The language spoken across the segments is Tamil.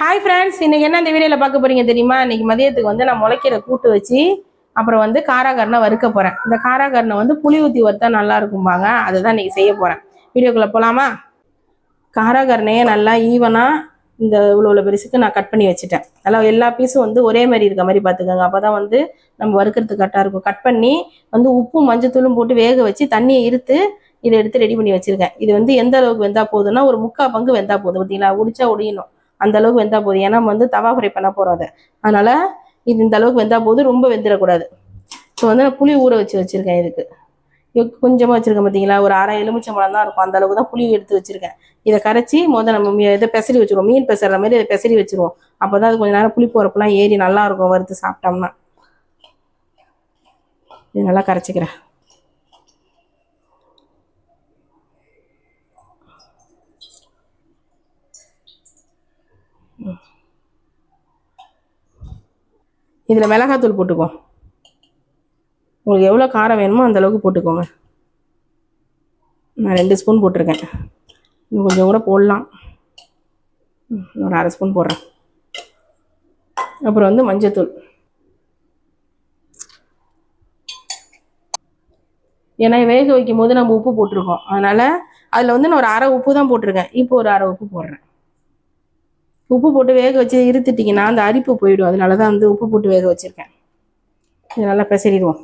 ஹாய் ஃப்ரெண்ட்ஸ் இன்றைக்கி என்ன இந்த வீடியோவில் பார்க்க போறீங்க தெரியுமா? இன்றைக்கி மதியத்துக்கு வந்து நான் முளைக்கிற கூட்டு வச்சு அப்புறம் வந்து காராகரனை வறுக்க போகிறேன் இந்த காராகரனை வந்து புளி ஊற்றி வறுத்தா நல்லா இருக்கும்பாங்க. அதுதான் இன்றைக்கி செய்ய போகிறேன் வீடியோக்குள்ளே போகலாமா காராகரனையே நல்லா ஈவனாக இந்த இவ்வளோ இவ்வளோ பெருசுக்கு நான் கட் பண்ணி வச்சுட்டேன். நல்லா எல்லா பீஸும் வந்து ஒரே மாதிரி இருக்க மாதிரி பார்த்துக்கோங்க. அப்போ தான் வந்து நம்ம வறுக்கிறதுக்கு கரெக்டாக இருக்கும். கட் பண்ணி வந்து உப்பும் மஞ்சத்தூளும் போட்டு வேக வச்சு தண்ணியை இருத்து இதை எடுத்து ரெடி பண்ணி வச்சிருக்கேன். இது வந்து எந்த அளவுக்கு வெந்தா போதுன்னா ஒரு முக்கால் பங்கு வெந்தா போதும். பார்த்தீங்களா? உடிச்சா உடையணும். அந்த அளவுக்கு வெந்தா போதும். ஏன்னா நம்ம வந்து தவா ஃப்ரை பண்ண போகிறோம் அதை அதனால் இது இந்த அளவுக்கு வெந்தா போது ரொம்ப வெந்துடக்கூடாது. ஸோ வந்து நான் புளி ஊற வச்சு வச்சுருக்கேன் இதுக்கு. கொஞ்சமாக வச்சுருக்கேன் பார்த்தீங்களா ஒரு அரை எலுமிச்சம்பழம் தான் இருக்கும். அந்த அளவுக்கு தான் புளி எடுத்து வச்சுருக்கேன். இதை கரைச்சி முதல் நம்ம மீ- இதை பெசரி வச்சுருவோம். மீன் பெசற மாதிரி இதை பெசரி வச்சுருவோம். அப்போ தான் அது கொஞ்ச நேரம் புளி போகிறப்பெல்லாம் ஏறி நல்லா இருக்கும். வறுத்து சாப்பிட்டோம்னா. இது நல்லா கரைச்சிக்கிறேன். இதில் மிளகாத்தூள் போட்டுக்கோ. உங்களுக்கு எவ்வளோ காரம் வேணுமோ அந்தளவுக்கு போட்டுக்கோங்க. நான் ரெண்டு ஸ்பூன் போட்டிருக்கேன். இன்னும் கொஞ்சம் கூட போடலாம். ம், ஒரு அரை ஸ்பூன் போடுறேன். அப்புறம் வந்து மஞ்சத்தூள். ஏன்னா வேக வைக்கும் போது நம்ம உப்பு போட்டிருக்கோம். அதனால் அதில் வந்து நான் ஒரு அரை உப்பு தான் போட்டிருக்கேன். இப்போ ஒரு அரை உப்பு போடுறேன். உப்பு போட்டு வேக வச்சு இருத்துட்டிங்கன்னா அந்த அரிப்பு போயிடும். அதனால தான் வந்து உப்பு போட்டு வேக வச்சுருக்கேன். இது நல்லா பெசரிடுவோம்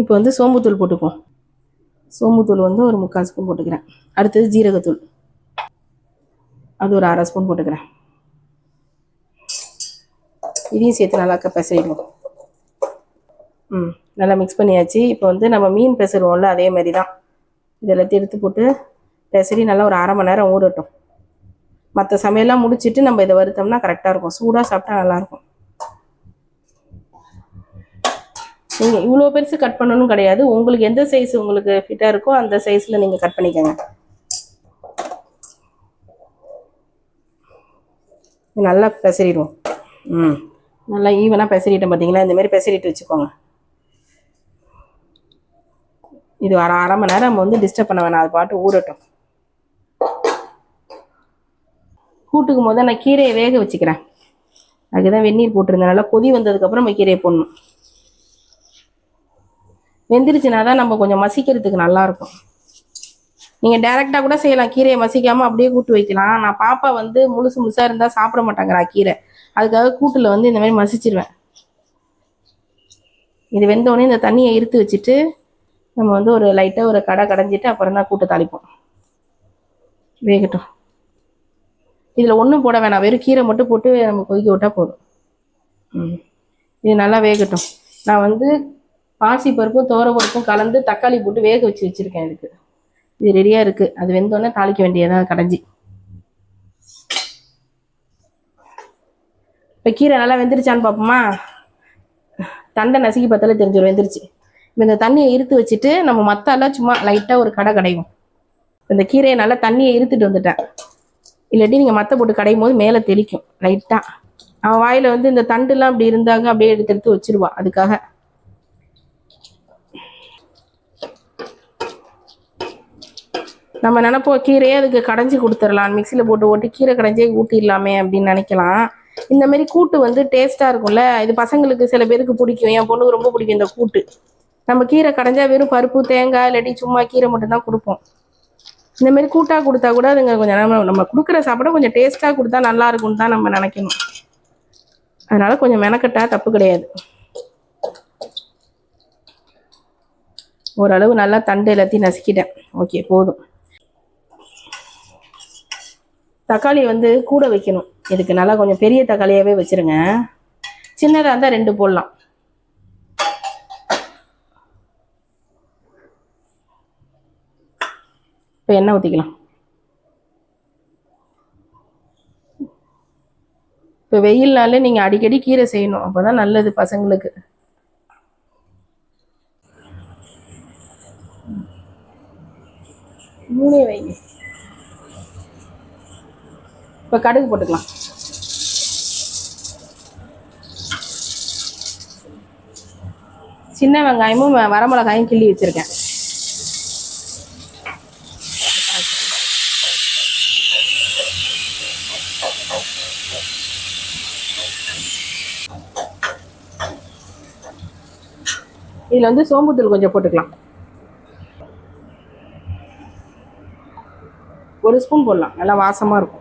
இப்போ வந்து சோம்புத்தூள் போட்டுக்குவோம். சோம்புத்தூள் வந்து ஒரு முக்கால் ஸ்பூன் போட்டுக்கிறேன். அடுத்தது ஜீரகத்தூள். அது ஒரு அரை ஸ்பூன் போட்டுக்கிறேன். இதையும் சேர்த்து நல்லா பெசரிடுவோம் ம் நல்லா மிக்ஸ் பண்ணியாச்சு. இப்போ வந்து நம்ம மீன் பெசருவோம்ல அதே மாதிரி தான் இதெல்லாம் எடுத்து போட்டு பெசரி நல்லா ஒரு அரை மணி நேரம் ஊறட்டும். மற்ற சமையல்லாம் முடிச்சுட்டு நம்ம இதை வறுத்தோம்னா கரெக்டாக இருக்கும். சூடாக சாப்பிட்டா நல்லாயிருக்கும். நீங்கள் இவ்வளோ பெருசு கட் பண்ணணும் கிடையாது. உங்களுக்கு எந்த சைஸ் உங்களுக்கு ஃபிட்டாக இருக்கோ அந்த சைஸில் நீங்கள் கட் பண்ணிக்கோங்க. நல்லா பெசரிடுவோம் ம். நல்லா ஈவனாக பெசரிட்டோம் பார்த்தீங்களா இந்தமாரி பெசரிட்டு வச்சுக்கோங்க. இது அரை அரை மணி நேரம் நம்ம வந்து டிஸ்டர்ப் பண்ண வேணாம். அது பாட்டு ஊறட்டும். கூட்டுக்கு போது நான் கீரையை வேக வச்சுக்கிறேன். அதுக்கு தான் வெந்நீர் போட்டிருந்தேன் நல்லா கொதி வந்ததுக்கப்புறம் நம்ம கீரையை போடணும். வெந்துருச்சுனா தான் நம்ம கொஞ்சம் மசிக்கிறதுக்கு நல்லாயிருக்கும் நீங்கள் டேரெக்டாக கூட செய்யலாம். கீரையை மசிக்காமல் அப்படியே கூட்டு வைக்கலாம். நான் பாப்பா வந்து முழுசு முழுசாக இருந்தால் சாப்பிட மாட்டாங்கிறா கீரை. அதுக்காக கூட்டில் வந்து இந்த மாதிரி மசிச்சிருவேன். இது வெந்தோடனே இந்த தண்ணியை இருத்து வச்சுட்டு நம்ம வந்து ஒரு லைட்டாக ஒரு கடை கடைஞ்சிட்டு அப்புறம் தான் கூட்டு தாளிப்போம். வேகட்டும். இதில் ஒன்றும் போட வேணாம். வெறும் கீரை மட்டும் போட்டு நம்ம கொதிக்க விட்டால் போதும். ம். இது நல்லா வேகட்டும். நான் வந்து பாசி பருப்பும் துவர பருப்பும் கலந்து தக்காளி போட்டு வேக வச்சு வச்சுருக்கேன் இதுக்கு. இது ரெடியாக இருக்குது அது வெந்தோடனே தாளிக்க வேண்டியதாக கடைஞ்சி. இப்போ கீரை நல்லா வெந்துருச்சான்னு பார்ப்போமா? தண்டை நசுக்கி பார்த்தாலே தெரிஞ்சிடும் வெந்துருச்சு. இப்போ இந்த தண்ணியை இருத்து வச்சுட்டு நம்ம மத்தாலாம் சும்மா லைட்டாக ஒரு கடை கடையும் இந்த கீரையை நல்லா தண்ணியை இருத்துட்டு வந்துட்டேன். இல்லாட்டி நீங்கள் மத்த போட்டு கடையும் போது மேலே தெளிக்கும் லைட்டாக அவன் வாயில் வந்து இந்த தண்டுலாம் அப்படி இருந்தாங்க அப்படியே எடுத்து எடுத்து வச்சிருவா அதுக்காக. நம்ம நினைப்போம் கீரையே அதுக்கு கடைஞ்சி கொடுத்துடலாம். மிக்சியில் போட்டு ஓட்டி கீரை கடைஞ்சே ஊட்டிடலாமே அப்படின்னு நினைக்கலாம். இந்த மாதிரி கூட்டு வந்து டேஸ்ட்டாக இருக்கும்ல இது பசங்களுக்கு சில பேருக்கு பிடிக்கும். என் பொண்ணுக்கு ரொம்ப பிடிக்கும் இந்த கூட்டு. நம்ம கீரை கடைஞ்சா வெறும் பருப்பு தேங்காய் இல்லாட்டி சும்மா கீரை மட்டும்தான் கொடுப்போம். இந்த மாதிரி கூட்டாக கொடுத்தா கூட அதுங்க கொஞ்சம் நம்ம நம்ம கொடுக்குற சாப்பாடை கொஞ்சம் டேஸ்ட்டாக கொடுத்தா நல்லா இருக்கும்னு தான் நம்ம நினைக்கணும். அதனால கொஞ்சம் மெனக்கட்டா தப்பு கிடையாது. ஓரளவு நல்லா தண்டு எல்லாத்தையும் நசுக்கிட்டேன். ஓகே போதும். தக்காளி வந்து கூட வைக்கணும். இதுக்கு நல்லா கொஞ்சம் பெரிய தக்காளியாகவே வச்சிருங்க. சின்னதாக இருந்தால் ரெண்டு போடலாம். இப்போ எண்ணெய் ஊற்றிக்கலாம் இப்போ வெயில்னாலே நீங்கள் அடிக்கடி கீரை செய்யணும். அப்போ தான் நல்லது பசங்களுக்கு. மூணே வைங்க இப்போ கடுகு போட்டுக்கலாம். சின்ன வெங்காயமும் வரமிளகாயும் கிள்ளி வச்சிருக்கேன். இதில் வந்து சோம்புத்தூள் கொஞ்சம் போட்டுக்கலாம். ஒரு ஸ்பூன் போடலாம். நல்லா வாசமாக இருக்கும்.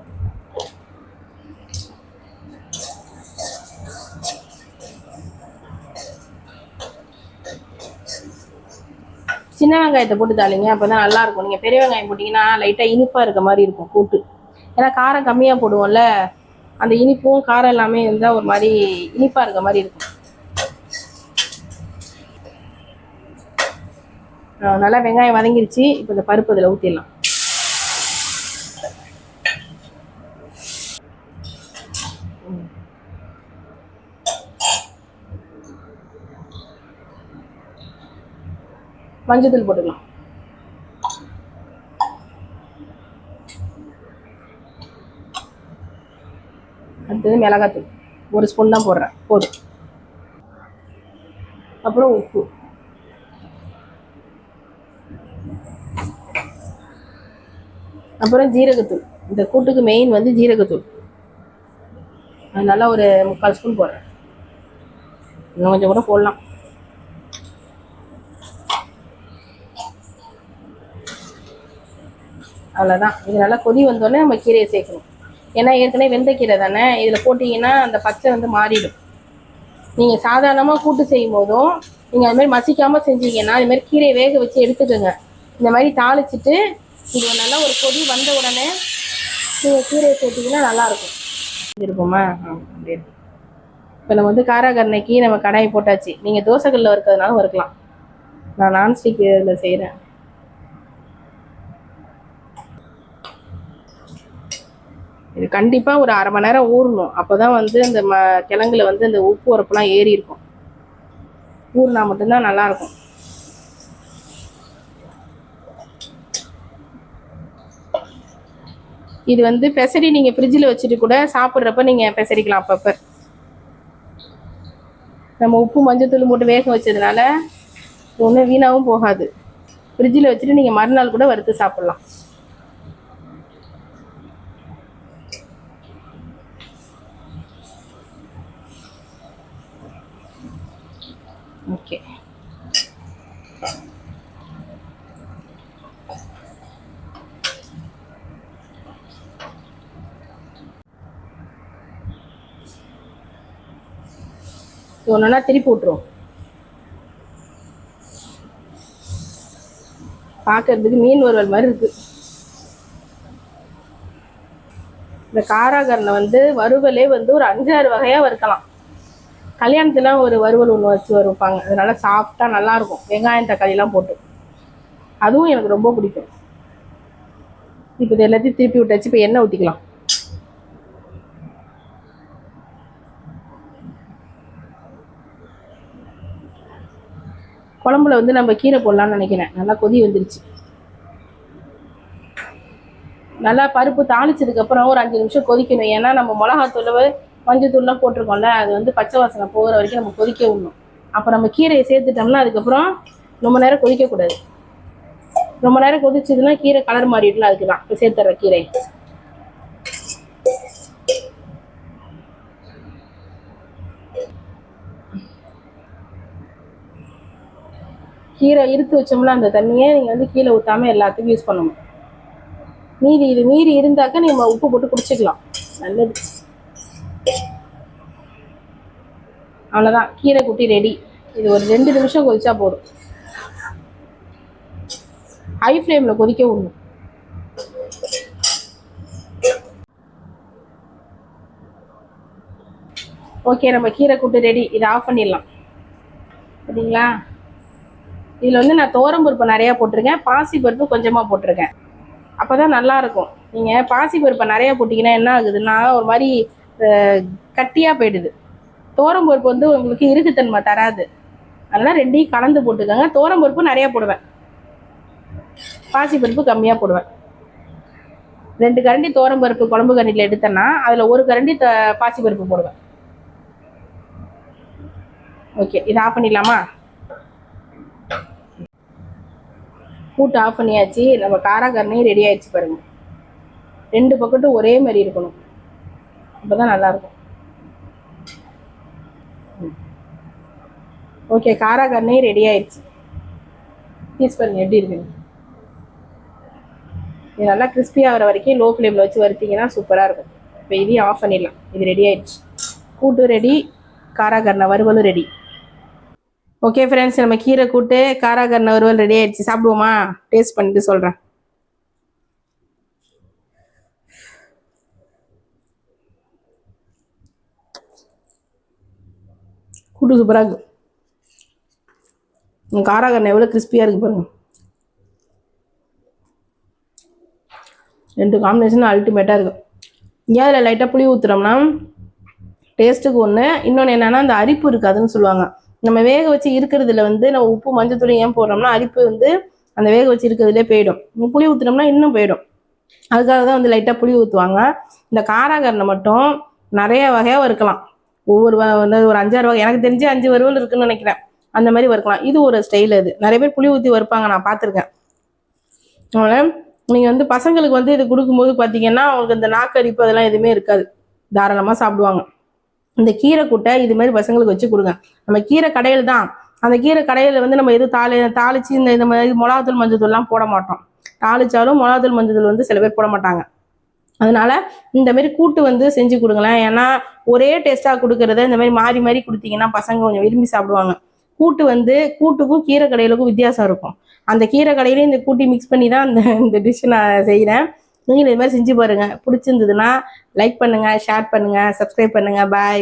சின்ன வெங்காயத்தை போட்டு தாளிங்க. அப்போ தான் நல்லா இருக்கும். நீங்கள் பெரிய வெங்காயம் போட்டிங்கன்னா லைட்டாக இனிப்பாக இருக்க மாதிரி இருக்கும் கூட்டு. ஏன்னா காரம் கம்மியாக போடுவோம்ல. அந்த இனிப்பும் காரம் எல்லாமே இருந்தால் ஒரு மாதிரி இனிப்பாக இருக்க மாதிரி இருக்கும். நல்லா வெங்காயம் வதங்கிருச்சு. இப்போ இந்த பருப்பு அதில் ஊற்றிடலாம் மஞ்சத்தூள் போட்டுக்கலாம். அடுத்தது மிளகாத்தூள். ஒரு ஸ்பூன் தான் போடுறேன். போதும். அப்புறம் உப்பு. அப்புறம் ஜீரகத்தூள். இந்த கூட்டுக்கு மெயின் வந்து ஜீரகத்தூள். அது நல்லா ஒரு முக்கால் ஸ்பூன் போடுறேன். இன்னும் கொஞ்சம் கூட போடலாம். அவ்வளோதான் இது நல்லா கொதி வந்தோடனே நம்ம கீரையை சேர்க்கணும். ஏன்னா ஏற்கனவே வெந்த கீரை தானே? இதில் போட்டிங்கன்னா அந்த பச்சை வந்து மாறிடும். நீங்கள் சாதாரணமாக கூட்டு செய்யும் போதும் நீங்கள் அதுமாரி மசிக்காமல் செஞ்சீங்கன்னா அதுமாரி கீரையை வேக வச்சு எடுத்துக்கோங்க. இந்த மாதிரி தாளிச்சிட்டு இது நல்லா ஒரு கொதி வந்த உடனே நீங்கள் கீரையை சேர்த்திங்கன்னா நல்லாயிருக்கும். அப்படி இருக்கு இப்போ நம்ம வந்து காராகரணைக்கு நம்ம கடாய் போட்டாச்சு. நீங்கள் தோசைக்கல்லில் வறுக்கிறதுனால வறுக்கலாம். நான் நான்ஸ்டிக் இதில் செய்கிறேன் இது கண்டிப்பாக ஒரு அரை மணி நேரம் ஊறணும். அப்போ தான் வந்து இந்த ம கிழங்குல வந்து இந்த உப்பு உரப்புலாம் ஏறி இருக்கும் ஊறினா மட்டும்தான் நல்லாயிருக்கும். இது வந்து பெசரி நீங்கள் ஃப்ரிட்ஜில் வச்சுட்டு கூட சாப்பிட்றப்ப நீங்கள் பெசரிக்கலாம் அப்பப்போ. நம்ம உப்பு மஞ்சத்தூள் போட்டு வேக வச்சதுனால ஒன்றும் வீணாகவும் போகாது. ஃப்ரிட்ஜில் வச்சுட்டு நீங்கள் மறுநாள் கூட வறுத்து சாப்பிட்லாம். ஓகே. ஒன்றுனா திருப்பி விட்ருவோம் பார்க்கறதுக்கு மீன் வறுவல் மாதிரி இருக்கு. இந்த காராகரனை வந்து வறுவலே வந்து ஒரு அஞ்சாறு வகையாக வறுக்கலாம். கல்யாணத்துல ஒரு வறுவல் ஒன்று வச்சு வறுப்பாங்க. அது நல்லா சாஃப்டாக நல்லாயிருக்கும். வெங்காயம் தக்காளிலாம் போட்டு. அதுவும் எனக்கு ரொம்ப பிடிக்கும். இப்போ இது எல்லாத்தையும் திருப்பி விட்டாச்சு இப்போ எண்ணெய் ஊற்றிக்கலாம் குழம்புல வந்து நம்ம கீரை போடலான்னு நினைக்கிறேன். நல்லா கொதி வந்துருச்சு. நல்லா பருப்பு தாளிச்சதுக்கப்புறம் ஒரு அஞ்சு நிமிஷம் கொதிக்கணும். ஏன்னா நம்ம மிளகாத்தூள் மஞ்சத்தூள்லாம் போட்டிருக்கோம்ல அது வந்து பச்சை வாசனை போகிற வரைக்கும் நம்ம கொதிக்க விடணும். அப்போ நம்ம கீரையை சேர்த்துட்டோம்னா அதுக்கப்புறம் ரொம்ப நேரம் கொதிக்கக்கூடாது. ரொம்ப நேரம் கொதிச்சதுன்னா கீரை கலர் மாறிடலாம் அதுக்கு தான் இப்போ சேர்த்துட்ற கீரை கீரை இறுத்து வச்சோம்ல அந்த தண்ணியை நீங்கள் வந்து கீழே ஊற்றாம எல்லாத்துக்கும் யூஸ் பண்ணணும். மீதி இது மீறி இருந்தாக்கா நீங்க உப்பு போட்டு குடிச்சிக்கலாம். நல்லது. அவ்வளோதான் கீரை குட்டி ரெடி இது ஒரு ரெண்டு நிமிஷம் கொதிச்சா போதும். ஹை ஃப்ளேமில் கொதிக்க விடணும். ஓகே நம்ம கீரை கூட்டு ரெடி இதை ஆஃப் பண்ணிடலாம். சரிங்களா? இதில் வந்து நான் பருப்பு நிறையா போட்டிருக்கேன். பாசி பருப்பு கொஞ்சமாக போட்டிருக்கேன். அப்போ தான் நல்லாயிருக்கும் நீங்கள் பாசி பருப்பை நிறையா போட்டிங்கன்னா என்ன ஆகுதுன்னா ஒரு மாதிரி கட்டியாக போயிடுது. பருப்பு வந்து உங்களுக்கு இறுகுத்தன்மை தராது. அதனால் ரெண்டையும் கலந்து போட்டுக்கோங்க. பருப்பு நிறையா போடுவேன். பாசி பருப்பு கம்மியாக போடுவேன். ரெண்டு கரண்டி பருப்பு குழம்பு கரண்டியில் எடுத்தேன்னா அதில் ஒரு கரண்டி த பாசி பருப்பு போடுவேன். ஓகே இதை ஆஃப் பண்ணிடலாமா? கூட்டு ஆஃப் பண்ணியாச்சு. நம்ம காராக்கரணையும் ரெடி ஆயிடுச்சு பாருங்க. ரெண்டு பக்கட்டும் ஒரே மாதிரி இருக்கணும். அப்போ தான் நல்லாயிருக்கும் ஓகே காராகர்னே ரெடி ஆயிடுச்சு. பீஸ் பாருங்க எப்படி இருக்குங்க இது நல்லா கிறிஸ்பி ஆகிற வரைக்கும் லோ ஃப்ளேமில் வச்சு வறுத்தீங்கன்னா சூப்பராக இருக்கும். இப்போ இதையும் ஆஃப் பண்ணிடலாம். இது ரெடி ஆயிடுச்சு. கூட்டு ரெடி காராகர்ண வறுவலும் ரெடி ஓகே ஃப்ரெண்ட்ஸ் நம்ம கீரை கூட்டு காராகரண வறுவல் ரெடி ஆயிடுச்சு. சாப்பிடுவோமா? டேஸ்ட் பண்ணிட்டு சொல்கிறேன் கூட்டு சூப்பராக இருக்கு. உங்க எவ்வளோ கிறிஸ்பியாக இருக்கு பாருங்க. ரெண்டு காம்பினேஷன் அல்டிமேட்டாக இருக்கும் ஏன் அதில் லைட்டாக புளி ஊற்றுறோம்னா டேஸ்ட்டுக்கு ஒன்று இன்னொன்று என்னென்னா அந்த அரிப்பு இருக்காதுன்னு சொல்லுவாங்க. நம்ம வேக வச்சு இருக்கிறதுல வந்து நம்ம உப்பு மஞ்சத்தூள் ஏன் போடுறோம்னா அரிப்பு வந்து அந்த வேக வச்சு இருக்கிறதுலே போயிடும். புளி ஊற்றுனோம்னா இன்னும் போயிடும். அதுக்காக தான் வந்து லைட்டாக புளி ஊற்றுவாங்க இந்த காராகரணை மட்டும் நிறைய வகையாக வறுக்கலாம். ஒவ்வொரு வந்து ஒரு அஞ்சாறு வகை எனக்கு தெரிஞ்சு அஞ்சு வறுவல் இருக்குன்னு நினைக்கிறேன். அந்த மாதிரி வறுக்கலாம். இது ஒரு ஸ்டைல் அது. நிறைய பேர் புளி ஊற்றி வறுப்பாங்க நான் பார்த்துருக்கேன். அதனால் நீங்கள் வந்து பசங்களுக்கு வந்து இது கொடுக்கும்போது பார்த்தீங்கன்னா அவங்களுக்கு இந்த நாக்கரிப்பு அதெல்லாம் எதுவுமே இருக்காது. தாராளமாக சாப்பிடுவாங்க. இந்த கீரை கூட்டை இது மாதிரி பசங்களுக்கு வச்சு கொடுங்க. நம்ம கீரை கடையில் தான் அந்த கீரை கடையில் வந்து நம்ம எதுவும் தாளி தாளிச்சு இந்த இந்த மாதிரி மிளகாத்தூள் மஞ்சத்தூள்லாம் போட மாட்டோம். தாளிச்சாலும் மிளகாத்தூள் மஞ்சத்தூள் வந்து சில பேர் போட மாட்டாங்க. அதனால இந்த மாதிரி கூட்டு வந்து செஞ்சு கொடுங்களேன். ஏன்னா ஒரே டேஸ்ட்டாக கொடுக்கறத இந்த மாதிரி மாறி மாறி கொடுத்தீங்கன்னா பசங்க கொஞ்சம் விரும்பி சாப்பிடுவாங்க. கூட்டு வந்து கூட்டுக்கும் கீரை கடையிலுக்கும் வித்தியாசம் இருக்கும். அந்த கீரை கடையிலையும் இந்த கூட்டி மிக்ஸ் பண்ணி தான் அந்த இந்த டிஷ் நான் செய்கிறேன் நீங்களும் இது மாதிரி செஞ்சு பாருங்கள் பிடிச்சிருந்ததுன்னா லைக் பண்ணுங்கள் ஷேர் பண்ணுங்கள் சப்ஸ்கிரைப் பண்ணுங்கள் பாய்